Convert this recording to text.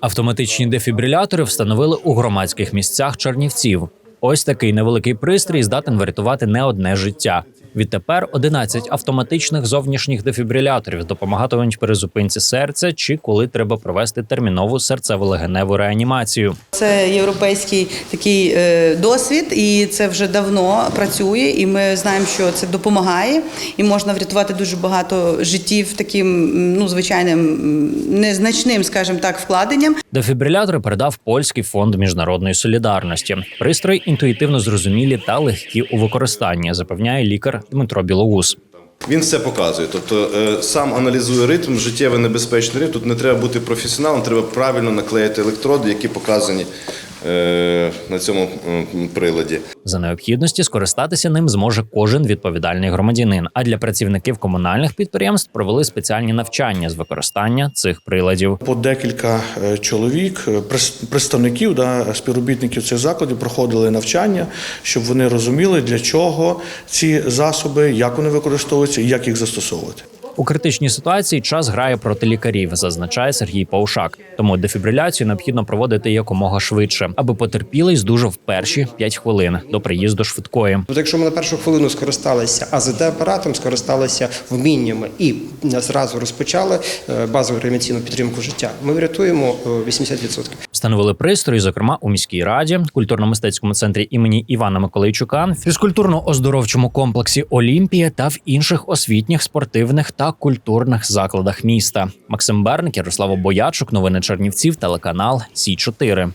Автоматичні дефібрилятори встановили у громадських місцях Чернівців. Ось такий невеликий пристрій здатен врятувати не одне життя. Відтепер 11 автоматичних зовнішніх дефібриляторів допомагатимуть перезупинці серця чи коли треба провести термінову серцево-легеневу реанімацію. Це європейський такий е, досвід, і це вже давно працює. І ми знаємо, що це допомагає, і можна врятувати дуже багато життів таким ну звичайним незначним, скажімо так, вкладенням. Дефібрилятори передав польський фонд міжнародної солідарності. Пристрої інтуїтивно зрозумілі та легкі у використанні, запевняє лікар Дмитро Білоус. Він все показує. Тобто е, сам аналізує ритм, життєво небезпечний ритм. Тут не треба бути професіоналом, треба правильно наклеїти електроди, які показані на цьому приладі. За необхідності скористатися ним зможе кожен відповідальний громадянин. А для працівників комунальних підприємств провели спеціальні навчання з використання цих приладів. По декілька е, чоловік, е, представників да, співробітників цих закладів проходили навчання, щоб вони розуміли, для чого ці засоби, як вони використовуються і як їх застосовувати. У критичній ситуації час грає проти лікарів, зазначає Сергій Паушак. Тому дефібриляцію необхідно проводити якомога швидше, аби потерпілий здужав перші 5 хвилин до приїзду швидкої. Якщо ми на першу хвилину скористалися АЗД-апаратом, скористалися вміннями і зразу розпочали е, базову реанімаційну підтримку життя, ми врятуємо е, 80%. Встановили пристрої, зокрема у міській раді, культурно-мистецькому центрі імені Івана Миколайчука, фізкультурно-оздоровчому комплексі Олімпія та в інших освітніх, спортивних та культурних закладах міста. Максим Берник, Ярослава Боячук, новини Чернівців, телеканал Сі 4